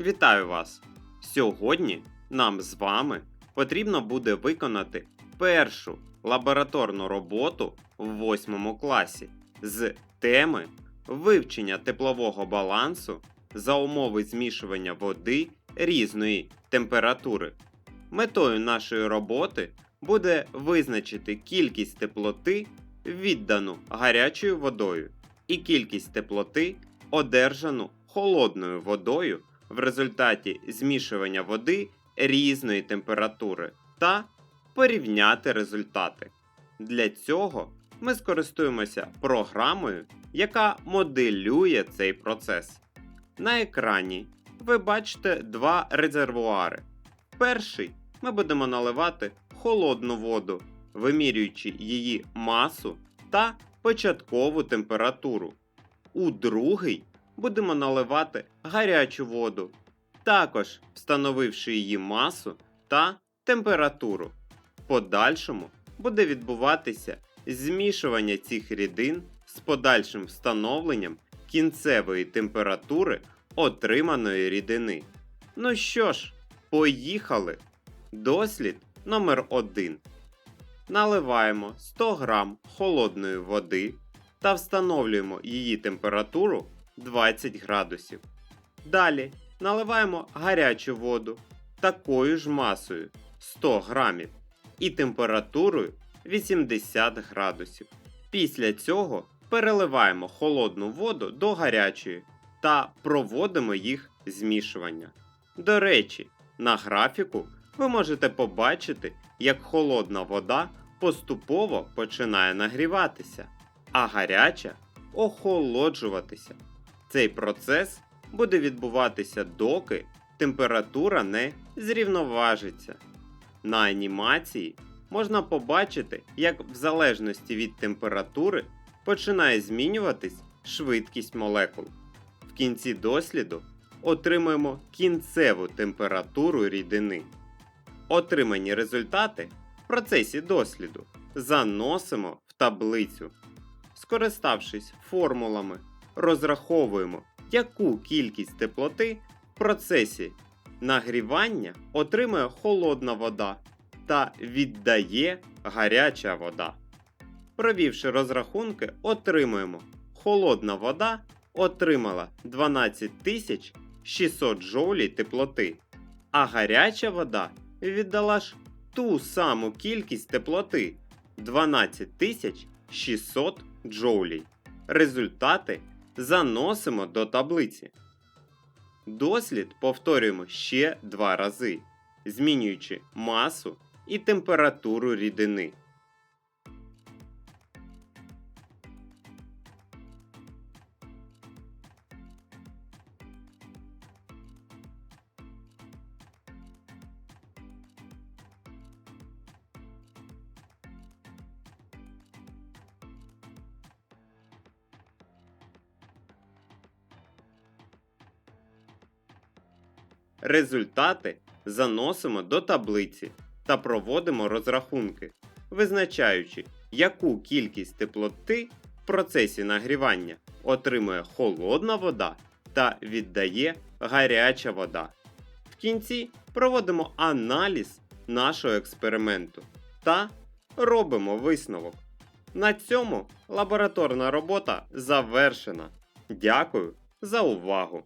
Вітаю вас! Сьогодні нам з вами потрібно буде виконати першу лабораторну роботу в 8 класі з теми вивчення теплового балансу за умови змішування води різної температури. Метою нашої роботи буде визначити кількість теплоти, віддану гарячою водою, і кількість теплоти, одержану холодною водою в результаті змішування води різної температури та порівняти результати. Для цього ми скористуємося програмою, яка моделює цей процес. На екрані ви бачите два резервуари. Перший ми будемо наливати холодну воду, вимірюючи її масу та початкову температуру. У другий будемо наливати гарячу воду, також встановивши її масу та температуру. Подальшому буде відбуватися змішування цих рідин з подальшим встановленням кінцевої температури отриманої рідини. Ну що ж, поїхали! Дослід номер 1 Наливаємо 100 г холодної води та встановлюємо її температуру 20 градусів. Далі наливаємо гарячу воду такою ж масою 100 грамів і температурою 80 градусів. Після цього переливаємо холодну воду до гарячої та проводимо їх змішування. До речі, на графіку ви можете побачити, як холодна вода поступово починає нагріватися, а гаряча охолоджуватися. Цей процес буде відбуватися доки температура не зрівноважиться. На анімації можна побачити, як в залежності від температури починає змінюватись швидкість молекул. В кінці досліду отримуємо кінцеву температуру рідини. Отримані результати в процесі досліду заносимо в таблицю. Скориставшись формулами, розраховуємо, яку кількість теплоти в процесі нагрівання отримує холодна вода та віддає гаряча вода. Провівши розрахунки, отримуємо холодна вода отримала 12600 джоулей теплоти, а гаряча вода віддала ж ту саму кількість теплоти 12600 джоулей. Результати заносимо до таблиці. Дослід повторюємо ще два рази, змінюючи масу і температуру рідини. Результати заносимо до таблиці та проводимо розрахунки, визначаючи, яку кількість теплоти в процесі нагрівання отримує холодна вода та віддає гаряча вода. В кінці проводимо аналіз нашого експерименту та робимо висновок. На цьому лабораторна робота завершена. Дякую за увагу!